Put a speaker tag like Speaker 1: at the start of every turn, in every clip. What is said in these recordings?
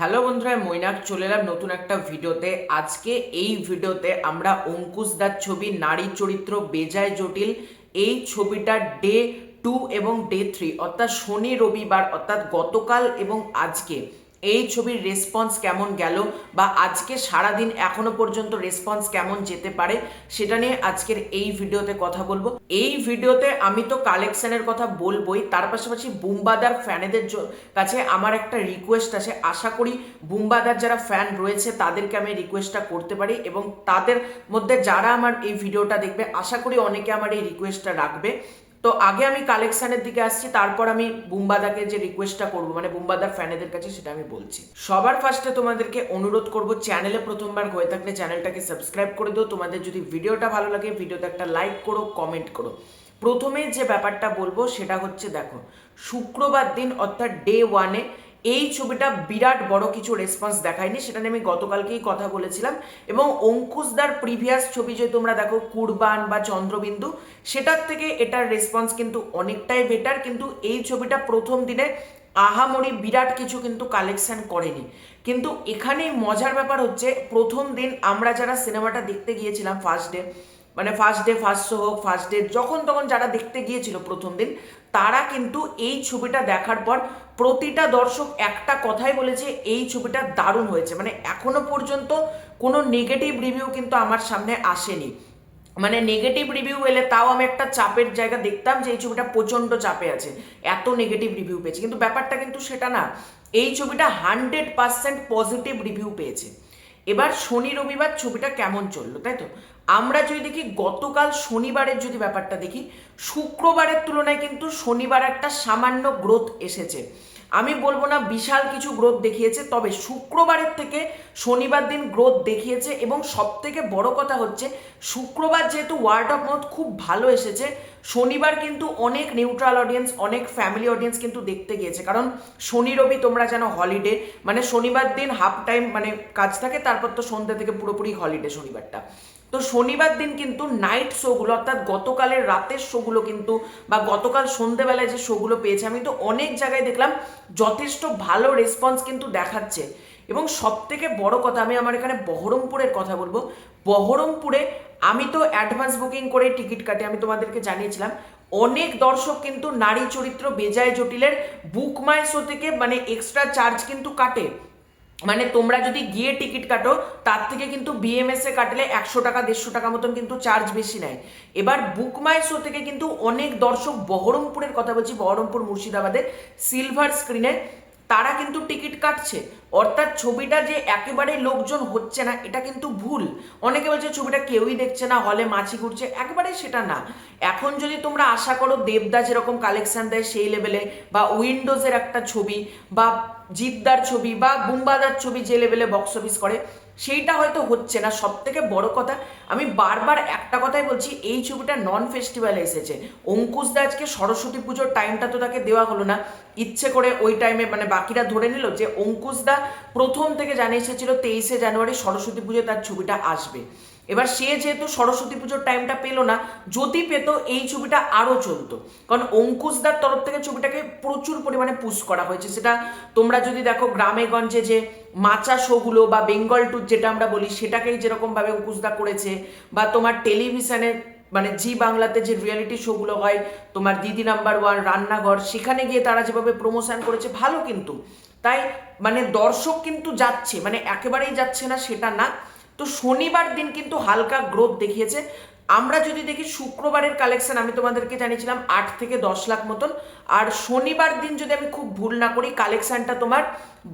Speaker 1: Hello বন্ধুরা মৈনাক, চলে এলাম নতুন একটা ভিডিওতে। আজকে এই ভিডিওতে আমরা অঙ্কুশ দার ছবি নারী চরিত্র বেজায় জটিল। এই ছবিটা ডে টু এবং ডে থ্রি অর্থাৎ শনি রবিবার, অর্থাৎ গতকাল এবং আজকে। এই ছবির রেসপন্স কেমন গেল বা আজকে সারাদিন এখনও পর্যন্ত রেসপন্স কেমন যেতে পারে সেটা নিয়ে আজকের এই ভিডিওতে কথা বলব। এই ভিডিওতে আমি তো কালেকশনের কথা বলবোই, তার পাশাপাশি বুম্বাদার ফ্যানেদের কাছে আমার একটা রিকোয়েস্ট আছে। আশা করি বুম্বাদার যারা ফ্যান রয়েছে, তাদেরকে আমি রিকোয়েস্টটা করতে পারি এবং তাদের মধ্যে যারা আমার এই ভিডিওটা দেখবে, আশা করি অনেকে আমার এই রিকোয়েস্টটা রাখবে। তো আগে আমি কালেকশানের দিকে আসছি, তারপর আমি বুম্বাদাকে যে রিকোয়েস্টটা করব মানে বুম্বাদার ফ্যানেদের কাছে সেটা আমি বলছি। সবার ফার্স্টে তোমাদেরকে অনুরোধ করব চ্যানেলে প্রথমবার হয়ে থাকলে চ্যানেলটাকে সাবস্ক্রাইব করে দিও। তোমাদের যদি ভিডিওটা ভালো লাগে, ভিডিওতে একটা লাইক করো কমেন্ট করো। প্রথমে যে ব্যাপারটা বলব সেটা হচ্ছে, দেখো, শুক্রবার দিন অর্থাৎ ডে ওয়ানে এই ছবিটা বিরাট বড় কিছু রেসপন্স দেখায়নি, সেটা নিয়ে আমি গতকালকেই কথা বলেছিলাম। এবং অঙ্কুশদার প্রিভিয়াস ছবি যদি তোমরা দেখো, কুরবান বা চন্দ্রবিন্দু, সেটার থেকে এটার রেসপন্স কিন্তু অনেকটাই বেটার কিন্তু এই ছবিটা প্রথম দিনে আহামরি বিরাট কিছু কিন্তু কালেকশন করেনি। কিন্তু এখানেই মজার ব্যাপার হচ্ছে, প্রথম দিন আমরা যারা সিনেমাটা দেখতে গিয়েছিলাম ফার্স্ট ডে মানে ফার্স্ট ডে ফার্স্ট শো হোক ফার্স্ট ডে যখন তখন যারা দেখতে গিয়েছিল প্রথম দিন, তারা কিন্তু এই ছবিটা দেখার পর প্রতিটা দর্শক একটা কথাই বলেছে, এই ছবিটা দারুণ হয়েছে। মানে এখনও পর্যন্ত কোনো নেগেটিভ রিভিউ কিন্তু আমার সামনে আসেনি। মানে নেগেটিভ রিভিউ এলে তাও আমি একটা চাপের জায়গা দেখতাম যে এই ছবিটা প্রচণ্ড চাপে আছে। এত নেগেটিভ রিভিউ পেয়েছে। কিন্তু ব্যাপারটা কিন্তু সেটা না, এই ছবিটা হান্ড্রেড পার্সেন্ট পজিটিভ রিভিউ পেয়েছে। এবার শনি রবিবার ছবিটা কেমন চলল, তাই তো? আমরা যদি দেখি গতকাল শনিবারের যদি ব্যাপারটা দেখি, শুক্রবারের তুলনায় কিন্তু শনিবার একটা সামান্য গ্রোথ এসেছে। আমি বলব না বিশাল কিছু গ্রোথ দেখিয়েছে, তবে শুক্রবারের থেকে শনিবার দিন গ্রোথ দেখিয়েছে এবং সব থেকে বড় কথা হচ্ছে, শুক্রবার যেহেতু ওয়ার্ড অফ মাউথ খুব ভালো এসেছে, শনিবার কিন্তু অনেক নিউট্রাল অডিয়েন্স অনেক ফ্যামিলি অডিয়েন্স কিন্তু দেখতে গিয়েছে। কারণ শনি রবি তোমরা জানো হলিডে মানে শনিবার দিন হাফ টাইম মানে কাজ থাকে, তারপর তো সন্ধ্যা থেকে পুরোপুরি হলিডে শনিবারটা। তো শনিবার দিন কিন্তু নাইট শোগুলো অর্থাৎ গতকালের রাতের শোগুলো কিন্তু, বা গতকাল সন্ধেবেলায় যে শোগুলো পেয়েছে, আমি তো অনেক জায়গায় দেখলাম যথেষ্ট ভালো রেসপন্স কিন্তু দেখাচ্ছে। এবং সব থেকে বড় কথা, আমি আমার এখানে বহরমপুরের কথা বলব। বহরমপুরে আমি তো অ্যাডভান্স বুকিং করে টিকিট কাটে, আমি তোমাদেরকে জানিয়েছিলাম। অনেক দর্শক কিন্তু নারী চরিত্র বেজায় জটিলের বুক মাই শো থেকে মানে এক্সট্রা চার্জ কিন্তু কাটে। মানে তোমরা যদি গিয়ে টিকিট কাটো, তার থেকে কিন্তু বিএমএস এ কাটলে একশো টাকা, দেড়শো টাকা মতন কিন্তু চার্জ বেশি নেয়। এবার বুক মাই শো থেকে কিন্তু অনেক দর্শক বহরমপুরের কথা বলছি, বহরমপুর মুর্শিদাবাদের সিলভার স্ক্রিনে তারা কিন্তু টিকিট কাটছে। অর্থাৎ ছবিটা যে একেবারে লোকজন হচ্ছে না, এটা কিন্তু ভুল। অনেকে বলছে ছবিটা কেউই দেখছে না, হলে মাছি ঘুরছে। একেবারে সেটা না। এখন যদি তোমরা আশা করো দেবদা যেরকম কালেকশন দেয় সেই লেভেলে বা উইন্ডোজের একটা ছবি, বা জিদ্দার ছবি, বা বুম্বাদার ছবি যে লেভেলে বক্স অফিস করে সেইটা হয়তো হচ্ছে না। সব থেকে বড় কথা, আমি বারবার একটা কথাই বলছি, এই ছবিটা নন ফেস্টিভ্যালে এসেছে। অঙ্কুশ দা আজকে সরস্বতী পুজোর টাইমটা তো তাকে দেওয়া হলো না। ইচ্ছে করে ওই টাইমে মানে বাকিরা ধরে নিল যে অঙ্কুশ দা প্রথম থেকে জানিয়ে এসেছিল তেইশে জানুয়ারি সরস্বতী পুজো তার ছবিটা আসবে। এবার সে যেহেতু সরস্বতী পুজোর টাইমটা পেল না, যদি পেত এই ছবিটা আরও চলতো। কারণ অঙ্কুশদার তরফ থেকে ছবিটাকে প্রচুর পরিমাণে পুশ করা হয়েছে। সেটা তোমরা যদি দেখো গ্রামে গঞ্জে যে মাচা শোগুলো বা বেঙ্গল ট্যুর যেটা আমরা বলি, সেটাকেই যেরকমভাবে অঙ্কুশদা করেছে, বা তোমার টেলিভিশনের মানে জি বাংলাতে যে রিয়েলিটি শোগুলো হয়, তোমার দিদি নাম্বার ওয়ান রান্নাঘর, সেখানে গিয়ে তারা যেভাবে প্রমোশন করেছে, ভালো কিন্তু। তাই মানে দর্শক কিন্তু যাচ্ছে মানে একেবারেই যাচ্ছে না, সেটা না। তো শনিবার দিন কিন্তু হালকা গ্রোথ দেখিয়েছে। আমরা যদি দেখি শুক্রবারের কালেকশন আমি তোমাদেরকে জানিয়েছিলাম আট থেকে দশ লাখ মতন। আর শনিবার দিন যদি আমি খুব ভুল না করি কালেকশানটা তোমার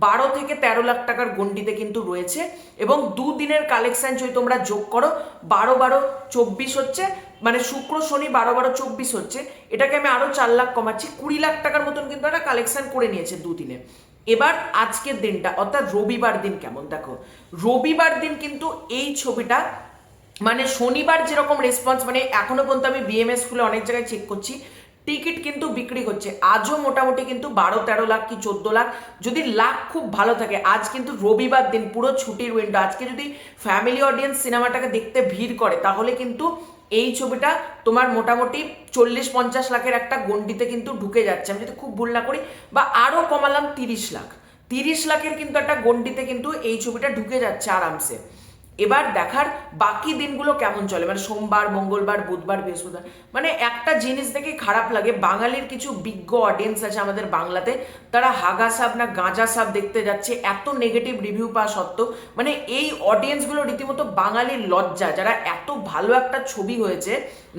Speaker 1: বারো থেকে তেরো লাখ টাকার গন্ডিতে কিন্তু রয়েছে। এবং দুদিনের কালেকশান যদি তোমরা যোগ করো, বারো বারো চব্বিশ হচ্ছে মানে শুক্র, শনি বারো বারো চব্বিশ হচ্ছে। এটাকে আমি আরও চার লাখ কমাচ্ছি। কুড়ি লাখ টাকার মতন কিন্তু একটা কালেকশান করে নিয়েছে দুদিনে। এবার আজকের দিনটা, অর্থাৎ রবিবার দিন কেমন? দেখো, রবিবার দিন কিন্তু এই ছবিটা মানে শনিবার যেরকম রেসপন্স মানে এখনও পর্যন্ত আমি বিএমএস খুলে অনেক জায়গায় চেক করছি টিকিট কিন্তু বিক্রি হচ্ছে। আজও মোটামুটি কিন্তু বারো, তেরো লাখ কি চোদ্দ লাখ, যদি লাখ খুব ভালো থাকে, আজ কিন্তু রবিবার দিন পুরো ছুটির উইন্ডো আজকে যদি ফ্যামিলি অডিয়েন্স সিনেমাটাকে দেখতে ভিড় করে, তাহলে কিন্তু এই ছবিটা তোমার মোটামুটি চল্লিশ পঞ্চাশ লাখের একটা গণ্ডিতে কিন্তু ঢুকে যাচ্ছে। আমি যদি খুব ভুল না করি, বা আরও কমালাম তিরিশ লাখ। তিরিশ লাখের কিন্তু একটা গণ্ডিতে কিন্তু এই ছবিটা ঢুকে যাচ্ছে আরামসে। এবার দেখার বাকি দিনগুলো কেমন চলে? মানে সোমবার, মঙ্গলবার, বুধবার, বৃহস্পতিবার। মানে একটা জিনিস দেখে খারাপ লাগে, বাঙালির কিছু বিজ্ঞ অডিয়েন্স আছে আমাদের বাংলাতে, তারা হাগা সাপ না গাঁজা সাপ দেখতে যাচ্ছে, এত নেগেটিভ রিভিউ পাওয়া সত্ত্বেও মানে এই অডিয়েন্সগুলো রীতিমতো বাঙালির লজ্জা, যারা এত ভালো একটা ছবি হয়েছে,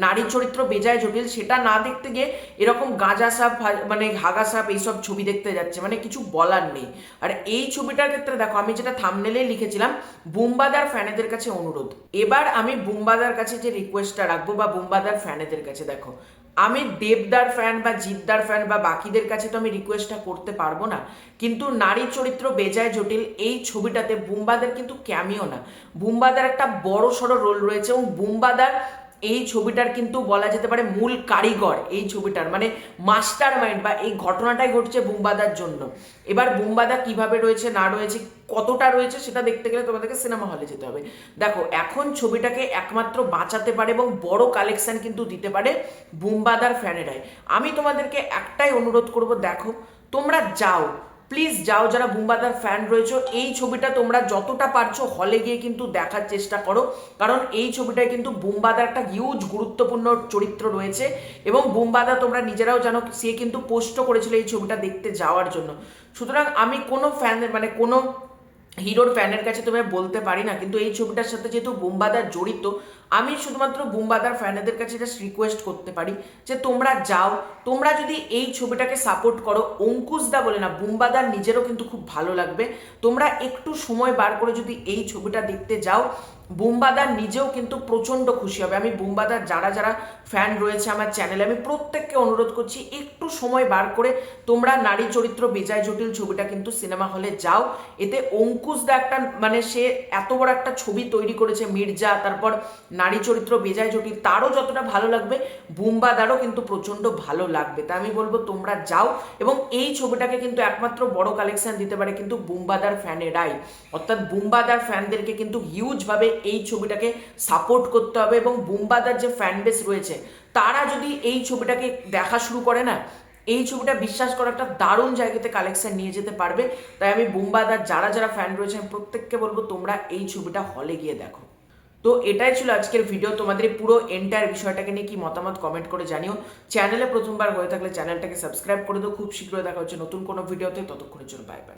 Speaker 1: নারী চরিত্র বেজায় জটিল, সেটা না দেখতে গিয়ে এরকম গাঁজা সাপ মানে হাগা সাপ এইসব ছবি দেখতে যাচ্ছে মানে কিছু বলার নেই। আর এই ছবিটার ক্ষেত্রে দেখো, আমি যেটা থামনেলে লিখেছিলাম, বুম্বাদার ফ্যানেদের কাছে অনুরোধ। এবার আমি বুম্বাদার কাছে যে রিকোয়েস্টটা রাখব বা বুম্বাদার ফ্যানেদের কাছে, দেখো, আমি দেবদার ফ্যান বা জিদ্দার ফ্যান বা বাকিদের কাছে তো আমি রিকোয়েস্টটা করতে পারব না। কিন্তু নারী চরিত্র বেজায় জটিল, এই ছবিটাতে বুম্বাদার কিন্তু ক্যামিও না। বুম্বাদার একটা বড় সড়ো রোল রয়েছে এবং বুম্বাদার এই ছবিটার কিন্তু বলা যেতে পারে মূল কারিগর, এই ছবিটার মানে মাস্টার মাইন্ড বা এই ঘটনাটাই ঘটছে বুম্বাদার জন্য। এবার বুম্বাদা কীভাবে রয়েছে, না রয়েছে, কতটা রয়েছে, সেটা দেখতে গেলে তোমাদেরকে সিনেমা হলে যেতে হবে। দেখো, এখন ছবিটাকে একমাত্র বাঁচাতে পারে এবং বড় কালেকশন কিন্তু দিতে পারে বুম্বাদার ফ্যানেরাই আমি তোমাদেরকে একটাই অনুরোধ করব, দেখো, তোমরা যাও প্লিজ যাও, যারা বুম্বাদার ফ্যান রয়েছে, এই ছবিটা তোমরা যতটা পারছ হলে গিয়ে কিন্তু দেখার চেষ্টা করো। কারণ এই ছবিটায় কিন্তু বুম্বাদার একটা হিউজ গুরুত্বপূর্ণ চরিত্র রয়েছে এবং বুম্বাদা তোমরা নিজেরাও জানো, সে কিন্তু পোস্টও করেছিল এই ছবিটা দেখতে যাওয়ার জন্য। সুতরাং আমি কোনো ফ্যানের মানে কোনো হিরোর ফ্যানের কাছে তুমি বলতে পারি না, কিন্তু এই ছবিটার সাথে যেহেতু বুম্বাদার জড়িত আমি শুধুমাত্র বুম্বাদার ফ্যানেদের কাছে জাস্ট রিকোয়েস্ট করতে পারি যে তোমরা যাও, তোমরা যদি এই ছবিটাকে সাপোর্ট করো, অঙ্কুশ দা বলে না, বুম্বাদার নিজেরও কিন্তু খুব ভালো লাগবে। তোমরা একটু সময় বার করে যদি এই ছবিটা দেখতে যাও বুম্বাদার নিজেও কিন্তু প্রচণ্ড খুশি হবে। আমি বুম্বাদার যারা যারা ফ্যান রয়েছে আমার চ্যানেলে আমি প্রত্যেককে অনুরোধ করছি, একটু সময় বার করে তোমরা নারী চরিত্র বেজায় জটিল ছবিটা কিন্তু সিনেমা হলে যাও। এতে অঙ্কুশ দা একটা মানে সে এত বড় একটা ছবি তৈরি করেছে, মির্জা, তারপর নারী চরিত্র বেজায় জটিল, তারও যতটা ভালো লাগবে, বুম্বাদারও কিন্তু প্রচণ্ড ভালো লাগবে। তা আমি বলব, তোমরা যাও এবং এই ছবিটাকে কিন্তু একমাত্র বড় কালেকশন দিতে পারে কিন্তু বুম্বাদার ফ্যানেরাই অর্থাৎ বুম্বাদার ফ্যানদেরকে কিন্তু হিউজভাবে এই ছবিটাকে সাপোর্ট করতে হবে এবং বুম্বাদার যে ফ্যান বেস রয়েছে, তারা যদি এই ছবিটাকে দেখা শুরু করে না, এই ছবিটা বিশ্বাস করা একটা দারুণ জায়গাতে কালেকশন নিয়ে যেতে পারবে। তাই আমি বুম্বাদার যারা যারা ফ্যান রয়েছে আমি প্রত্যেককে বলব, তোমরা এই ছবিটা হলে গিয়ে দেখো। তো এটাই ছিল আজকের ভিডিও তোমাদের পুরো এন্টায়ার বিষয়টাকে নিয়ে কি মতামত কমেন্ট করে জানিও। চ্যানেলে প্রথমবার হয়ে থাকলে চ্যানেলটাকে সাবস্ক্রাইব করে দিও। খুব শীঘ্রই দেখা হচ্ছে নতুন কোনো ভিডিওতে ততক্ষণের জন্য বাই বাই